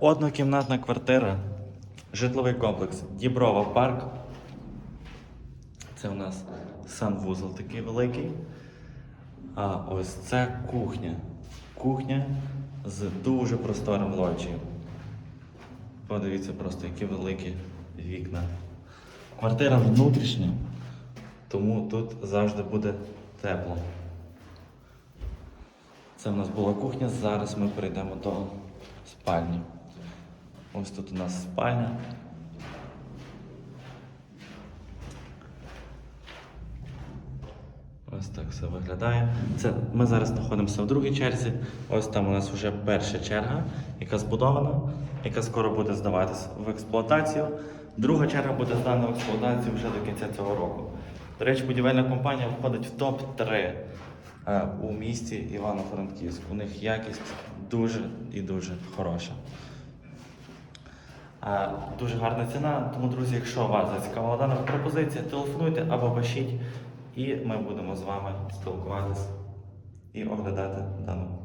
однокімнатна квартира, житловий комплекс Діброва Парк. Це у нас санвузол такий великий. А ось це кухня. Кухня з дуже просторим лоджієм. Подивіться просто, які великі вікна. Квартира внутрішня, тому тут завжди буде тепло. Це в нас була кухня, зараз ми перейдемо до спальні. Ось тут у нас спальня. Ось так все виглядає. Це ми зараз знаходимося в другій черзі. Ось там у нас вже перша черга, яка збудована, яка скоро буде здаватися в експлуатацію. Друга черга буде здана в експлуатацію вже до кінця цього року. До речі, будівельна компанія входить в топ-3 е, у місті Івано-Франківськ. У них якість дуже і дуже хороша. Е, Дуже гарна ціна, тому, друзі, якщо вас зацікавила дана пропозиція, телефонуйте або пишіть, і ми будемо з вами спілкуватися і оглядати дану